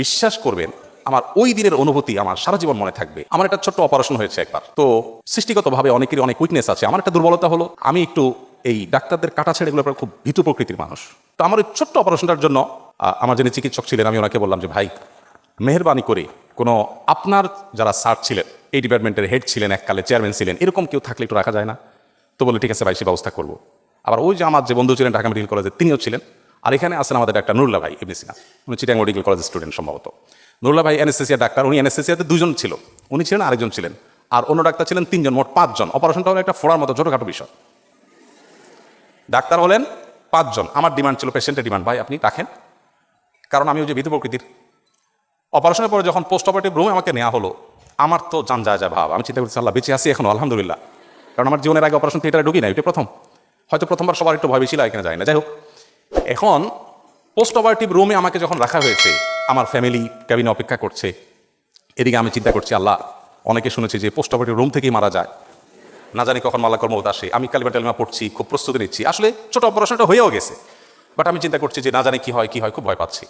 বিশ্বাস করবেন, আমার ওই দিনের অনুভূতি আমার সারা জীবন মনে থাকবে। আমার একটা ছোট্ট অপারেশন হয়েছে একবার। তো সৃষ্টিগতভাবে অনেকেরই অনেক উইকনেস আছে। আমার একটা দুর্বলতা হলো, আমি একটু এই ডাক্তারদের কাটা ছেড়ে খুব ভীতু প্রকৃতির মানুষ। তো আমার ওই ছোট্ট অপারেশনটার জন্য আমার যিনি চিকিৎসক ছিলেন, আমি ওনাকে বললাম যে, ভাই, মেহরবানি করে কোনো আপনার যারা স্যার ছিলেন, এই ডিপার্টমেন্টের হেড ছিলেন, এককালে চেয়ারম্যান ছিলেন, এরকম কেউ থাকলে একটু রাখা যায় না? তো বলে ঠিক আছে ভাই, সে ব্যবস্থা করব। আবার ওই যে আমার যে বন্ধু ছিলেন ঢাকা মেডিকেল কলেজে তিনিও ছিলেন। আর এখানে আছেন আমাদের ডাক্তার নুরুল্লাহ ভাই, এমনি সিনা। উনি চিটাং মেডিকেল কলেজের স্টুডেন্ট সম্ভবত। নুরুল্লাহ ভাই অ্যানেস্থেসিয়া ডাক্তার, উনি অ্যানেস্থেসিয়াতে দুজন ছিল। উনি ছিলেন আরেকজন ছিলেন। আর অন্য ডাক্তার ছিলেন তিনজন, মোট পাঁচজন। অপারেশনটা হলো একটা ফোড়ার মতো ছোটোখাটো বিষয়। ডাক্তার হলেন পাঁচজন। আমার ডিমান্ড ছিল পেশেন্টের ডিমান্ড ভাই, আপনি রাখেন। কারণ আমি ওই যে ভীতু প্রকৃতির। অপারেশনের পরে যখন পোস্ট অপারেটিভ রুমে আমাকে নেওয়া হলো, আমার তো যান যায় যা ভাব। আমি চিন্তা করছি আল্লাহ, বেঁচে আছি এখন, আলহামদুলিল্লাহ। কারণ আমার জীবনের আগে অপারেশন থিয়েটারে ঢুকি না এটা প্রথম। হয়তো প্রথমবার সবার একটু ভয় বেশি লাগে কিনা যায় না। যাই হোক এখন পোস্ট অপারেটিভ রুমে আমাকে যখন রাখা হয়েছে, আমার ফ্যামিলি ক্যাবিনে অপেক্ষা করছে, এদিকে আমি চিন্তা করছি, আল্লাহ, অনেকে শুনেছি যে পোস্ট অপারেটিভ রুম থেকেই মারা যায়। না জানি কখন মাল্লা কর্মবোধ আসে। আমি কালিমা টালিমা পড়ছি, খুব প্রস্তুতি নিচ্ছি। আসলে ছোট অপারেশনটা হয়েও গেছে। বাট আমি চিন্তা করছি যে না জানি কি হয় কি হয়, খুব ভয় পাচ্ছি।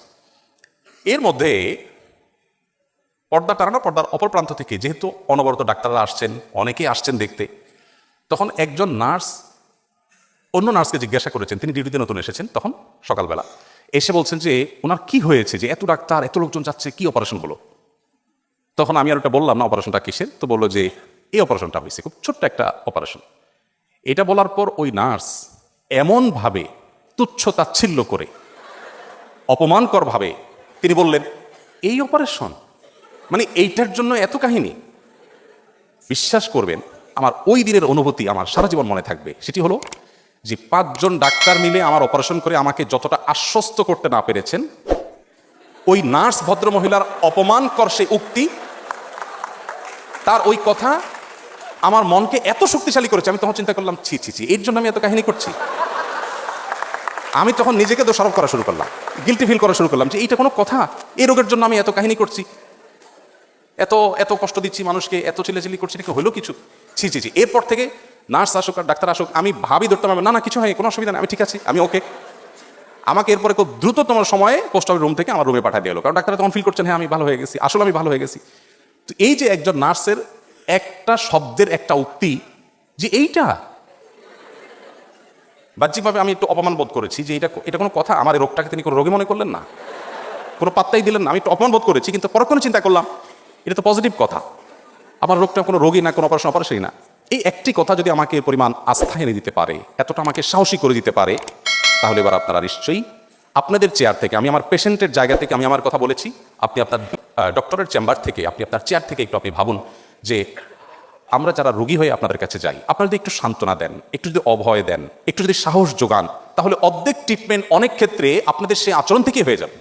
এর মধ্যে পর্দা টানানো পর্দার অপর প্রান্ত থেকে, যেহেতু অনবরত ডাক্তাররা আসছেন, অনেকেই আসছেন দেখতে, তখন একজন নার্স অন্য নার্সকে জিজ্ঞাসা করেছেন, তিনি ডিউটিতে নতুন এসেছেন তখন সকালবেলা, এসে বলছেন যে ওনার কি হয়েছে যে এত ডাক্তার, এত লোকজন যাচ্ছে, কি অপারেশন হলো? তখন আমি আর ওটা বললাম না, অপারেশনটা কিসের? তো বলল যে এই অপারেশনটা হয়েছে, খুব ছোট্ট একটা অপারেশন। এটা বলার পর ওই নার্স এমনভাবে তুচ্ছ তাচ্ছিল্য করে অপমানকর ভাবে তিনি বললেন, এই অপারেশন? মানে এইটার জন্য এত কাহিনী? বিশ্বাস করবেন, আমার ওই দিনের অনুভূতি আমার সারা জীবন মনে থাকবে, সেটি হলো যে পাঁচজন ডাক্তার মিলে আমার অপারেশন করে আমাকে যতটা আশ্বস্ত করতে না পেরেছেন, ওই নার্স ভদ্র মহিলার অপমানকর সে উক্তি, তার ওই কথা আমার মনকে এত শক্তিশালী করেছে, আমি তখন চিন্তা করলাম, ছি ছি ছি, এর জন্য আমি এত কাহিনী করছি। আমি তখন নিজেকে দোষারোপ করা শুরু করলাম গিলটি ফিল করা শুরু করলাম যে এইটা কোনো কথা, এই রোগের জন্য আমি এত কাহিনী করছি। এত এত কষ্ট দিচ্ছি মানুষকে, এত চিলেচিলি করছি, এটা কি হলো কিছু? ছি ছি ছি, এরপর থেকে নার্স আসুক আর ডাক্তার আসুক, আমি ভাবি ধরতে পারব না না, কিছু হয় কোনো অসুবিধা নেই, আমি ঠিক আছি, আমি ওকে আমাকে এরপরে খুব দ্রুততম সময়ে পোস্ট অফিস রুম থেকে আমার রুমে পাঠিয়ে দিল কারণ ডাক্তার তখন ফিল করছেন হ্যাঁ আমি ভালো হয়ে গেছি, আসলে আমি ভালো হয়ে গেছি। তো এই যে একজন নার্সের একটা শব্দের একটা উক্তি, যে এইটা, বাহ্যিকভাবে আমি একটু অপমান বোধ করেছি, যে এটা এটা কোনো কথা, আমার রোগটাকে তিনি কোনো রোগী মনে করলেন না? কোনো পাত্তাই দিলেন না, আমি একটু অপমান বোধ করেছি, কিন্তু পরক্ষণে চিন্তা করলাম, এটা তো পজিটিভ কথা। আমার রোগটা কোনো রোগী না, কোনো অপারেশন অপারেশনই না। এই একটি কথা যদি আমাকে পরিমাণ আস্থা এনে দিতে পারে, এতটা আমাকে সাহসী করে দিতে পারে, তাহলে এবার আপনারা নিশ্চয়ই আপনাদের চেয়ার থেকে, আমি আমার পেশেন্টের জায়গা থেকে আমি আমার কথা বলেছি, আপনি আপনার ডক্টরের চেম্বার থেকে, আপনি আপনার চেয়ার থেকে একটু আপনি ভাবুন যে আমরা যারা রোগী হয়ে আপনাদের কাছে যাই, আপনারা যদি একটু সান্ত্বনা দেন, একটু যদি অভয় দেন, একটু যদি সাহস যোগান, তাহলে অর্ধেক ট্রিটমেন্ট অনেক ক্ষেত্রে আপনাদের সেই আচরণ থেকেই হয়ে যাবে।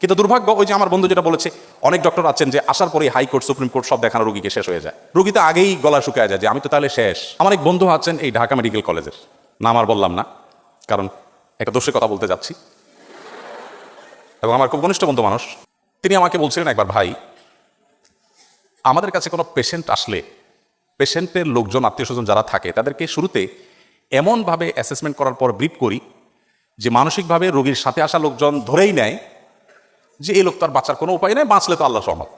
কিন্তু দুর্ভাগ্য, ওই যে আমার বন্ধু যেটা বলেছে, অনেক ডক্টর আছেন যে আসার পরে হাইকোর্ট সুপ্রিম কোর্ট সব দেখানো রুগীকে শেষ হয়ে যায়। রোগী তো আগেই গলা শুকায় যায় যে আমি তো তাহলে শেষ। আমার এক বন্ধু আছেন এই ঢাকা মেডিকেল কলেজের নাম আর বললাম না, কারণ একটা দোষের কথা বলতে যাচ্ছি। এবং আমার খুব ঘনিষ্ঠ বন্ধু মানুষ। তিনি আমাকে বলছিলেন একবার, ভাই, আমাদের কাছে কোনো পেশেন্ট আসলে পেশেন্টের লোকজন, আত্মীয় স্বজন যারা থাকে, তাদেরকে শুরুতে এমনভাবে অ্যাসেসমেন্ট করার পর ব্রিফ করি যে মানসিকভাবে রোগীর সাথে আসা লোকজন ধরেই নেয় যে এই লোক তো আর বাঁচার কোনো উপায় নেই, বাঁচলে তো আল্লাহ সহমত।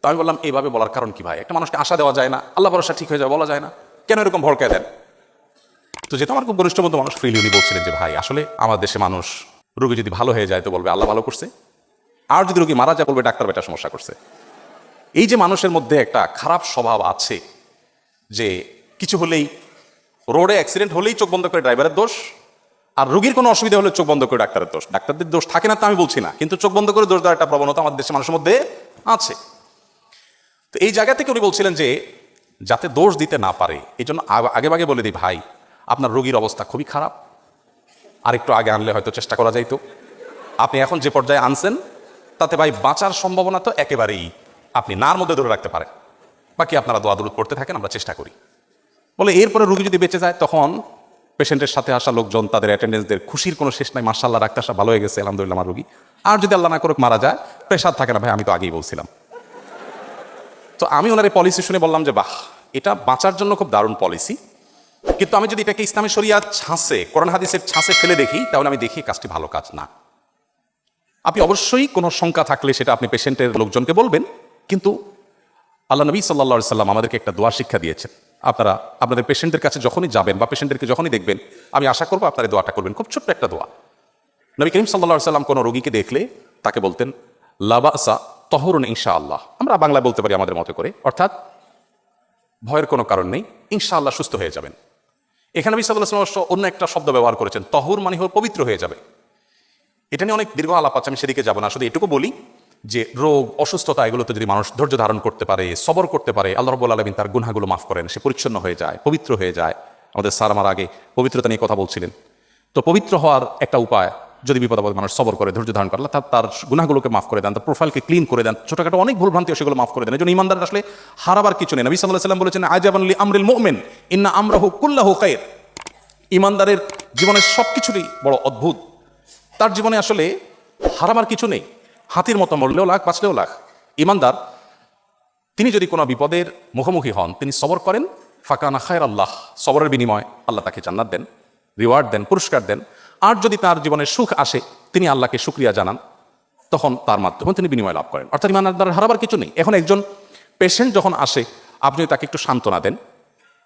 তো আমি বললাম, এইভাবে বলার কারণ কি ভাই? একটা মানুষকে আশা দেওয়া যায় না, আল্লাহ ভরসা ঠিক হয়ে যাবে বলা যায় না। কেন এরকম ভড়কায় দেন? তো যেহেতু আমার খুব ঘনিষ্ঠ বন্ধু মানুষ, ফ্রিলি উনি বলছিলেন যে, ভাই, আসলে আমার দেশে মানুষ রোগী যদি ভালো হয়ে যায়, তো বলবে, আল্লাহ ভালো করছে। আর যদি রোগী মারা যায়, বলবে, ডাক্তার বেটা সমস্যা করছে। এই যে মানুষের মধ্যে একটা খারাপ স্বভাব আছে যে, কিছু হলেই, রোডে অ্যাক্সিডেন্ট হলেই চোখ বন্ধ করে ড্রাইভারের দোষ আর রোগীর কোনো অসুবিধা হলে চোখ বন্ধ করে ডাক্তারের দোষ। ডাক্তারদের দোষ থাকে না তা আমি বলছি না। কিন্তু চোখ বন্ধ করে দোষ দেওয়ার একটা প্রবণতা আমাদের দেশের মানুষের মধ্যে আছে। তো এই জায়গা থেকে উনি বলছিলেন যে, যাতে দোষ দিতে না পারে, এই জন্য আগে ভাগে বলে দিই, ভাই, আপনার রোগীর অবস্থা খুবই খারাপ। আর একটু আগে আনলে হয়তো চেষ্টা করা যাইতো। আপনি এখন যে পর্যায়ে আনছেন, তাতে ভাই বাঁচার সম্ভাবনা তো একেবারেই। আপনি নার মধ্যে ধরে রাখতে পারেন। বাকি আপনারা দোয়া দূর করতে থাকেন, আমরা চেষ্টা করি। বলে এরপরে রুগী যদি বেঁচে যায়, তখন পেশেন্টের সাথে আসা লোকজন, তাদের অ্যাটেন্ডেন্সদের খুশির কোনো শেষ নাই মার্শাল্লাহ রাখতে আসা ভালো হয়ে গেছে, আলহামদুলিল্লাহ আমার রুগী আর যদি আল্লাহ না করুক, মারা যায়। প্রেশার থাকে না, ভাই, আমি তো আগেই বলছিলাম। তো আমি ওনার এই পলিসি শুনে বললাম যে, বাহ, এটা বাঁচার জন্য খুব দারুণ পলিসি কিন্তু আমি যদি এটাকে ইসলামী শরিয়ার ছাঁচে, কোরআন হাদিসের ছাঁচে ফেলে দেখি, তাহলে আমি দেখি কাজটি ভালো কাজ না। আপনি অবশ্যই কোনো শঙ্কা থাকলে সেটা আপনি পেশেন্টের লোকজনকে বলবেন, কিন্তু আল্লাহ নবী সাল্লা সাল্লাম আমাদেরকে একটা দোয়া শিক্ষা দিয়েছেন। আপনারা, আপনাদের পেশেন্টের কাছে যখনই যাবেন বা পেশেন্টদেরকে যখনই দেখবেন, আমি আশা করব আপনারা দোয়াটা করবেন। খুব ছোট্ট একটা দোয়া। নবী করিম সাল্লা সাল্লাম কোনো রোগীকে দেখলে তাকে বলতেন, লাবাসা তহরুন ইনশা আল্লাহ আমরা বাংলায় বলতে পারি আমাদের মতো করে। অর্থাৎ, ভয়ের কোনো কারণ নেই, ইনশাআল্লাহ সুস্থ হয়ে যাবেন। এখানে নবী সাল্লাহ সাল্লাম অন্য একটা শব্দ ব্যবহার করেছেন, তহুর মানে হল পবিত্র হয়ে যাবে। এটা নিয়ে অনেক দীর্ঘ আলাপ আছে, আমি সেদিকে যাব না, শুধু এটুকু বলি যে রোগ, অসুস্থতা, এগুলোতে যদি মানুষ ধৈর্য ধারণ করতে পারে, সবর করতে পারে, আল্লাহ রব্বুল আলমিন তার গুনাগুলো মাফ করেন। সে পরিচ্ছন্ন হয়ে যায়, পবিত্র হয়ে যায়। আমাদের স্যার আমার আগে পবিত্রতা নিয়ে কথা বলছিলেন। তো পবিত্র হওয়ার একটা উপায়, যদি বিপদ আপদে মানুষ সবর করে, ধৈর্য ধারণ করে, আল্লাহ তার তার গুনাগুলোকে মাফ করে দেন, তার প্রোফাইলকে ক্লিন করে দেন, ছোটখাটো অনেক ভুলভ্রান্তি সেগুলো মাফ করে দেন। এই জন্য ইমানদার আসলে হারাবার কিছু নেই। নবী সাল্লাম বলেছেন আজাবানলি আমরিল মোমেন, ইন্না আমরাহু কুল্লাহু খায়ের ইমানদারের জীবনের সব কিছুরই বড় অদ্ভুত। তার জীবনে আসলে হারাবার কিছু নেই। হাতির মতো মরলেও লাখ, বাঁচলেও লাখ। ইমানদার, তিনি যদি কোনো বিপদের মুখোমুখি হন, তিনি সবর করেন। ফাঁকানা খায়ের আল্লাহ সবরের বিনিময় আল্লাহ তাকে জান্নাত দেন, রিওয়ার্ড দেন, পুরস্কার দেন। আর যদি তার জীবনে সুখ আসে, তিনি আল্লাহকে শুক্রিয়া জানান, তখন তার মাধ্যমে তিনি বিনিময় লাভ করেন। অর্থাৎ ইমানদার হারাবার কিছু নেই। এখন একজন পেশেন্ট যখন আসে, আপনি তাকে একটু সান্ত্বনা দেন,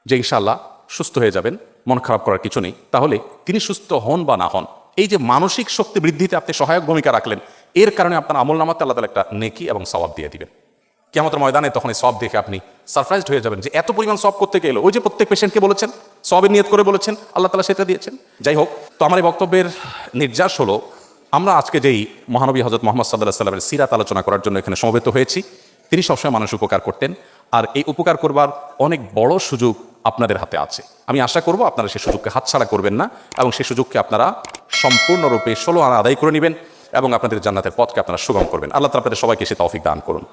যে ইনশাআল্লাহ সুস্থ হয়ে যাবেন, মন খারাপ করার কিছু নেই, তাহলে তিনি সুস্থ হন বা না হন, এই যে মানসিক শক্তি বৃদ্ধিতে আপনি সহায়ক ভূমিকা রাখলেন এর কারণে আপনার আমল নামাতে আল্লাহ তালা একটা নেকি এবং সবাব দিয়ে দিবেন। কেমতের ময়দানে তখন এই সব দেখে আপনি সারপ্রাইজড হয়ে যাবেন যে এত পরিমাণ সব করতে গেলো ওই যে প্রত্যেক পেশেন্টকে বলেছেন সবের নিয়ত করে বলেছেন, আল্লাহ তালা সেটা দিয়েছেন। যাই হোক, তো আমার এই বক্তব্যের নির্যাস হলো, আমরা আজকে যেই মহানবী হজরত মোহাম্মদ সাল্লাহ সাল্লামের সিরাত আলোচনা করার জন্য এখানে সমবেত হয়েছি, তিনি সবসময় মানুষ উপকার করতেন, আর এই উপকার করবার অনেক বড় সুযোগ আপনাদের হাতে আছে। আমি আশা করব আপনারা সেই সুযোগকে হাতছাড়া করবেন না, এবং সেই সুযোগকে আপনারা সম্পূর্ণরূপে ষোলো আনা আদায় করে নেবেন। এবং আপনাদের জান্নাতের পথকে আপনারা সুগম করবেন। আল্লাহ আপনাদের সবাইকে সে তৌফিক দান করুন।